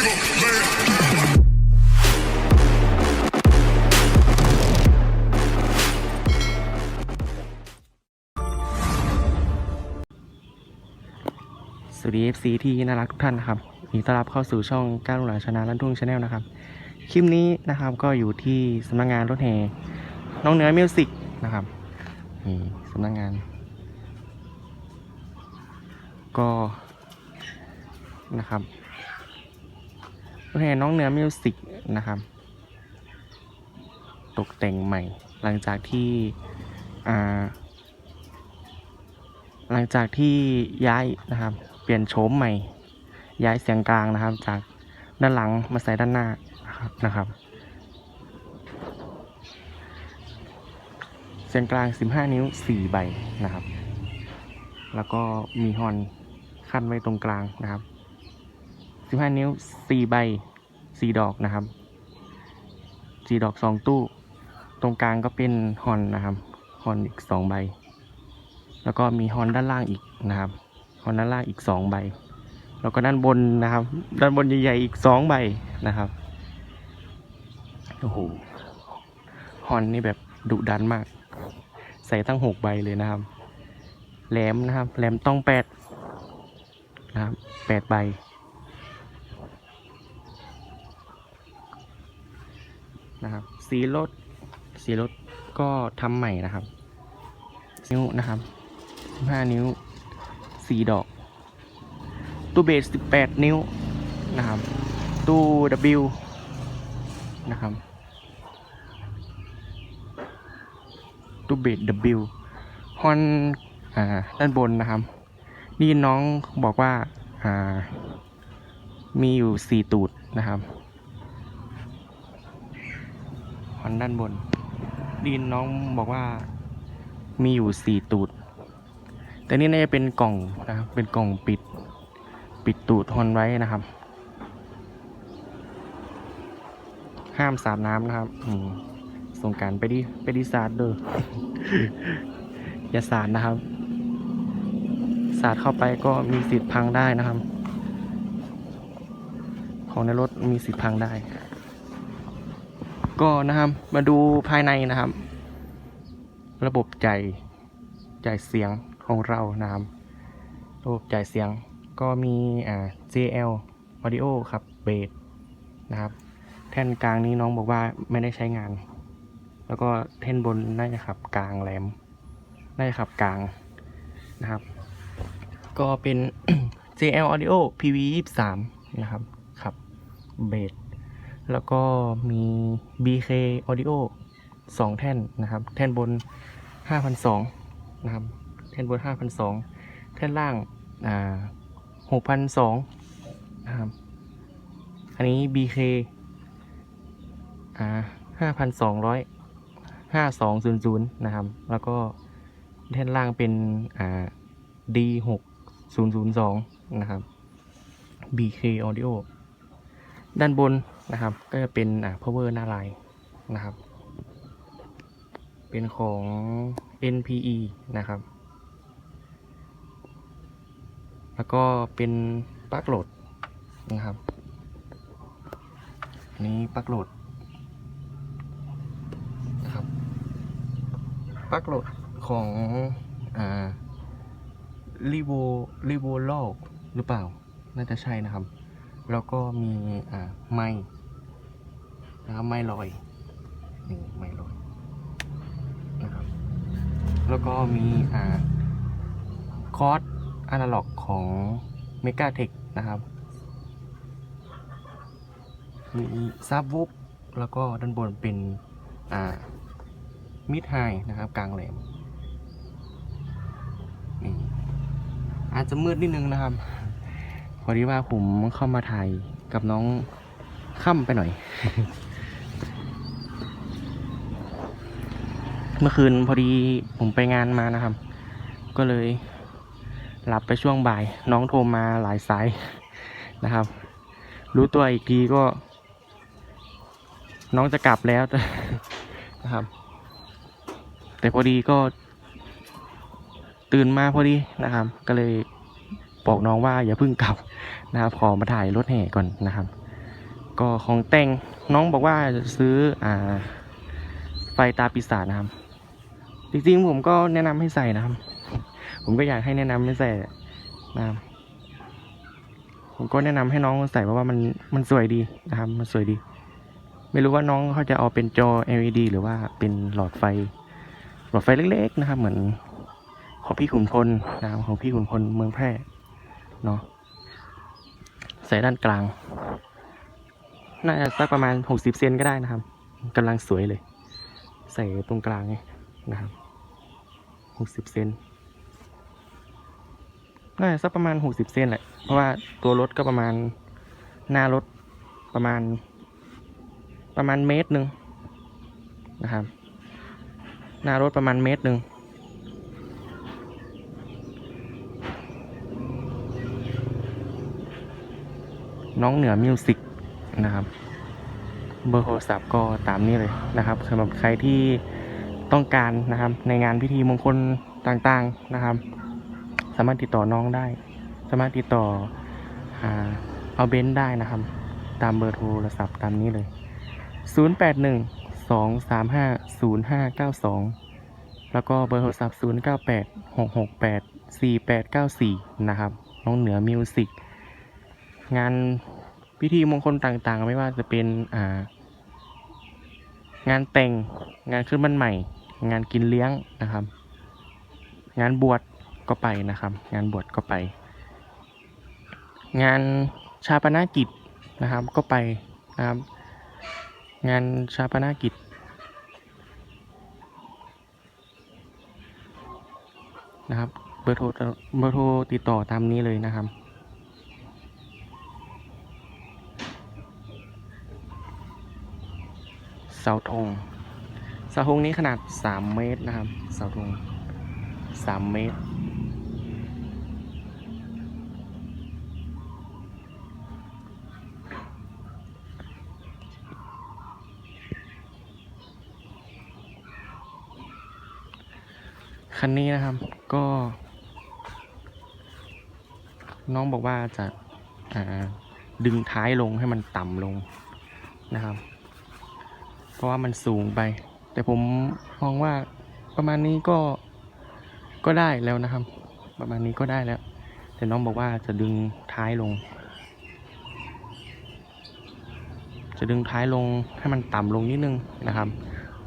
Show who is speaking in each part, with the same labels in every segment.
Speaker 1: สวัสดี FC ที่น่ารักทุกท่านนะครับยินดีต้อนรับเข้าสู่ช่องก้าวลุงหลานชนะลั่นทุ่งชาแนลนะครับ คลิปนี้นะครับก็อยู่ที่สำนักงานรถแห่น้องเหนือมิวสิกนะครับนี่สำนักงาน ก็นะครับ รถแห่น้องเหนือมิวสิกนะครับ ตกแต่งใหม่ หลังจากที่หลังจากที่ย้ายนะครับ เปลี่ยนโฉมใหม่ ย้ายเสียงกลางนะครับ จากด้านหลังมาใส่ด้านหน้านะครับนะครับเสียงกลาง 15 นิ้ว 4 ใบนะครับ แล้วก็มีฮอนขั้นไว้ตรงกลางนะครับ 15นิ้ว4ใบ4ดอกนะครับ4ดอก2ตู้ ตรงกลางก็เป็นฮอนนะครับฮอนอีก2ใบ แล้วก็มีฮอนด้านล่างอีกนะครับฮอนด้านล่างอีกสองใบ แล้วก็ด้านบนนะครับ ด้านบนใหญ่ๆอีกสองใบนะครับโอ้โหฮอนนี่แบบดุดันมาก ใส่ตั้งหกใบเลยนะครับแหลมนะครับแหลมต้องแปดนะครับแปดใบ นะครับ สีรถ สีรถก็ทำใหม่นะครับ นิ้วนะครับ15นิ้ว 4 ดอก ตู้เบส 18 นิ้วนะครับ ตู้ W นะครับตู้เบส W ฮอนอ่าด้านบนนะครับ นี่น้องบอกว่าอ่ามีอยู่ 4 ตูดนะครับ ฮอนด้านบนดีนน้องบอกว่ามีอยู่สี่ตูด แต่นี่น่าจะเป็นกล่องนะครับ เป็นกล่องปิด ปิดตูดฮอนไว้นะครับ ห้ามสาดน้ำนะครับส่งการไปดิไปดิสาดเด้ออย่าสาดนะครับ สาดเข้าไปก็มีสิทธิ์พังได้นะครับ ของในรถมีสิทธิ์พังได้ ก็นะครับมาดูภายในนะครับ ระบบจ่ายจ่ายเสียงของเรานะครับระบบจ่ายเสียงก็มีอ่า JL Audio ครับเบสนะครับแท่นกลางนี้น้องบอกว่าไม่ได้ใช้งาน แล้วก็แท่นบนน่าจะขับกลางแหลมน่าจะขับกลางนะครับ ก็เป็น JL Audio PV 23นะครับขับเบส แล้วก็มี BK Audio สองแท่นนะครับ แท่นบน 5,200นะครับ แท่นบน 5,200 แท่นล่างอ่า6,200นะครับ อันนี้ BK อ่า5,200 5200 นะครับ แล้วก็แท่นล่างเป็นอ่า D6002 นะครับ BK Audio ด้านบน นะครับ ก็จะเป็นอ่า power หน้าลายนะครับ เป็นของ NPE นะครับ แล้วก็เป็นปลั๊กโหลดนะครับนี้ปลั๊กโหลดนะครับปลั๊กโหลดของอ่า r e v o r e v o l o หรือเปล่า น่าจะใช่นะครับ แล้วก็มีอ่าไม้ นะครับไม้ลอยนี่ไม้ลอยนะครับ แล้วก็มีอ่าคอร์สอนาล็อกของ m e g a t e c h นะครับ มีซับวูฟแล้วก็ด้านบนเป็นอ่ามิดไฮนะครับ กลางแหลมนี่อาจจะมืดนิดนึงนะครับ พอดีว่าผมเข้ามาถ่ายกับน้องค่ำไปหน่อย เมื่อคืนพอดีผมไปงานมานะครับ ก็เลยหลับไปช่วงบ่าย น้องโทรมาหลายสายนะครับ รู้ตัวอีกทีก็ น้องจะกลับแล้วนะครับ แต่พอดีก็ ตื่นมาพอดีนะครับ ก็เลยบอกน้องว่าอย่าเพิ่งกลับนะครับขอมาถ่ายรถแห่ก่อนนะครับ ก็ของแต่งน้องบอกว่าจะซื้ออ่าไฟตาปีศาจนะครับ จริงๆผมก็แนะนำให้ใส่นะครับ ผมก็อยากให้แนะนำให้ใส่นะครับผมก็แนะนำให้น้องใส่เพราะว่ามันมันสวยดีนะครับ มันสวยดี ไม่รู้ว่าน้องเขาจะเอาเป็นจอ LED หรือว่าเป็นหลอดไฟ หลอดไฟเล็ก ๆ นะครับ เหมือนของพี่ขุนพลนะครับของพี่ขุนพลเมืองแพร่เนาะใส่ด้านกลาง น่าจะสักประมาณ 60 เซนก็ได้นะครับกำลังสวยเลย ใส่ตรงกลางไงนะครับ 60เซนน่าจะสักประมาณ60เซนแหละ เพราะว่าตัวรถก็ประมาณหน้ารถประมาณ ประมาณเมตรหนึ่งนะครับ หน้ารถประมาณเมตรหนึ่งน้องเหนือมิวสิกนะครับ เบอร์โทรศัพท์ก็ตามนี้เลยนะครับสำหรับใครที่ ต้องการนะครับ ในงานพิธีมงคลต่างๆนะครับ สามารถติดต่อน้องได้ สามารถติดต่ออเอาเบนซ์ได้นะครับ ตามเบอร์โทรศัพท์ตามนี้เลย 081 235 0592 แล้วก็เบอร์โทรศัพท์ 098 668 4894 นะครับ น้องเหนือมิวสิกงานพิธีมงคลต่างๆ ไม่ว่าจะเป็นอ่างานแต่งงานขึ้นบ้านใหม่ งานกินเลี้ยงนะครับ งานบวชก็ไปนะครับ งานบวชก็ไป งานชาปนกิจนะครับก็ไปนะครับ งานชาปนกิจ นะครับ เบอร์โทรเบอร์โทรติดต่อตามนี้เลยนะครับเสาธง เสาธงนี้ขนาด 3 เมตรนะครับเสาธง3 เมตร คันนี้นะครับก็ น้องบอกว่าจะาดึงท้ายลงให้มันต่ำลงนะครับ เพราะว่ามันสูงไป แต่ผมมองว่าประมาณนี้ก็ก็ได้แล้วนะครับ ประมาณนี้ก็ได้แล้ว แต่น้องบอกว่าจะดึงท้ายลง จะดึงท้ายลงให้มันต่ำลงนิดนึงนะครับ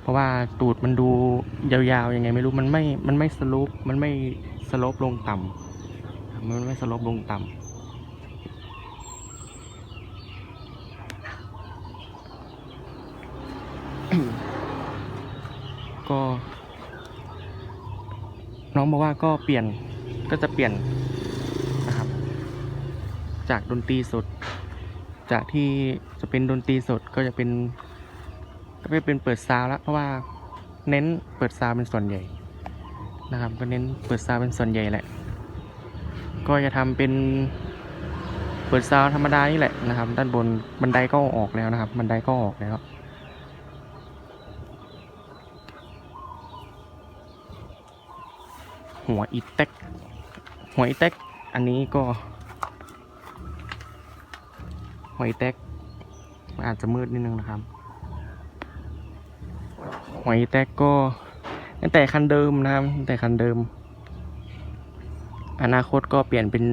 Speaker 1: เพราะว่าตูดมันดูยาวๆยังไงไม่รู้มันไม่มันไม่สลปมันไม่สลปลงต่ำมันไม่สลปลงต่ำ น้องบอกว่าก็เปลี่ยนก็จะเปลี่ยนนะครับ จากดนตรีสด จากที่จะเป็นดนตรีสดก็จะเป็น ก็ไม่เป็นเปิดซาวแล้วเพราะว่าเน้นเปิดซาวเป็นส่วนใหญ่นะครับ ก็เน้นเปิดซาวเป็นส่วนใหญ่แหละ ก็จะทำเป็นเปิดซาวธรรมดานี่แหละนะครับ ด้านบนบันไดก็ออกแล้วนะครับ บันไดก็ออกแล้ว หัวอีเต็ก หัวอีเต็ก อันนี้ก็หัวอีเต็กมันอาจจะมืดนิดนึงนะครับหัวอีเต็กก็ตั้งแต่คันเดิมนะครับตั้งแต่คันเดิม อนาคตก็เปลี่ยนเป็น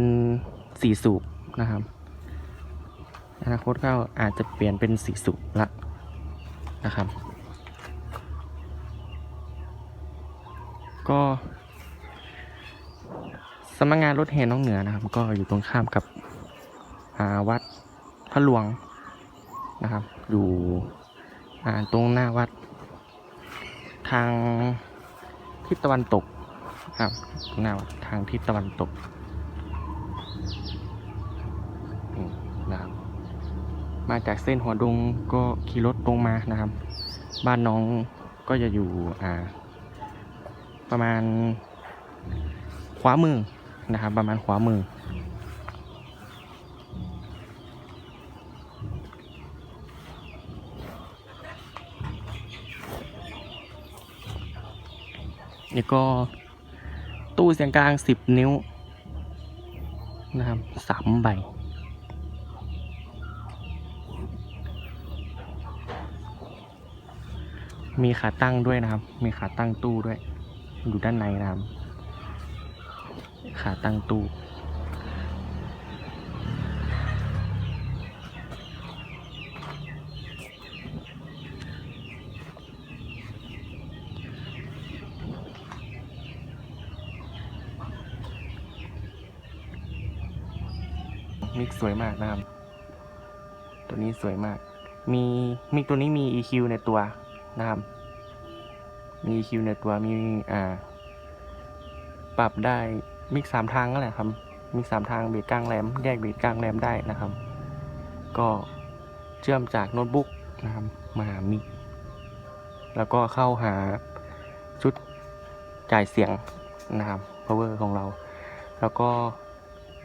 Speaker 1: สี่สูบนะครับ อนาคตก็อาจจะเปลี่ยนเป็นสี่สูบละนะครับ ก็ สำนักงานรถแห่น้องเหนือนะครับ ก็อยู่ตรงข้ามกับวัดพระหลวงนะครับ อยู่ตรงหน้าวัด ทางทิศตะวันตกครับหน้าวัดทางทิศตะวันตกนะครับมาจากเส้นหัวดงก็ขี่รถตรงมานะครับ บ้านน้องก็จะอยู่ประมาณขวามือ นะครับ ประมาณขวามือ นี่ก็ตู้เสียงกลางสิบนิ้ว นะครับสามใบมีขาตั้งด้วยนะครับ มีขาตั้งตู้ด้วย อยู่ด้านในนะครับ ขาตั้งตู้มิกสวยมากนะครับ ตัวนี้สวยมาก มีมิกตัวนี้มี EQ ในตัวนะครับ มี EQ ในตัว มี อ่า ปรับได้ มิกสามทางนั่นแหละครับ มิกสามทางเบสกลางแรมแยกเบสกลางแรมได้นะครับ ก็เชื่อมจากโน้ตบุ๊กนะครับมาหามิกแล้วก็เข้าหาชุดจ่ายเสียงนะครับ power ของเรา แล้วก็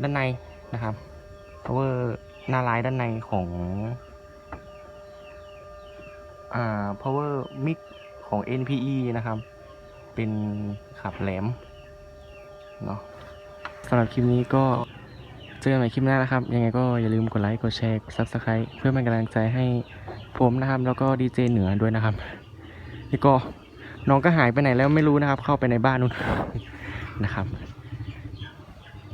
Speaker 1: ด้านในนะครับ power หน้าไลน์ด้านในของอ่า power mic ของ NPE นะครับ เป็นขับแหลมเนาะ สำหรับคลิปนี้ก็เจอกันใหม่คลิปหน้านะครับ ยังไงก็อย่าลืมกดไลค์ กดแชร์ กด Subscribe เพื่อเป็นกำลังใจให้ผมนะครับ แล้วก็ดีเจเหนือด้วยนะครับ นี่ก็น้องก็หายไปไหนแล้วไม่รู้นะครับ เข้าไปในบ้านนู้นนะครับ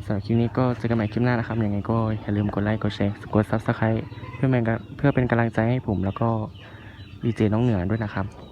Speaker 1: สำหรับคลิปนี้ก็เจอกันใหม่คลิปหน้านะครับ ยังไงก็อย่าลืมกดไลค์ กดแชร์ กด Subscribe เพื่อเป็นเพื่อเป็นกำลังใจให้ผมแล้วก็ดีเจน้องเหนือด้วยนะครับ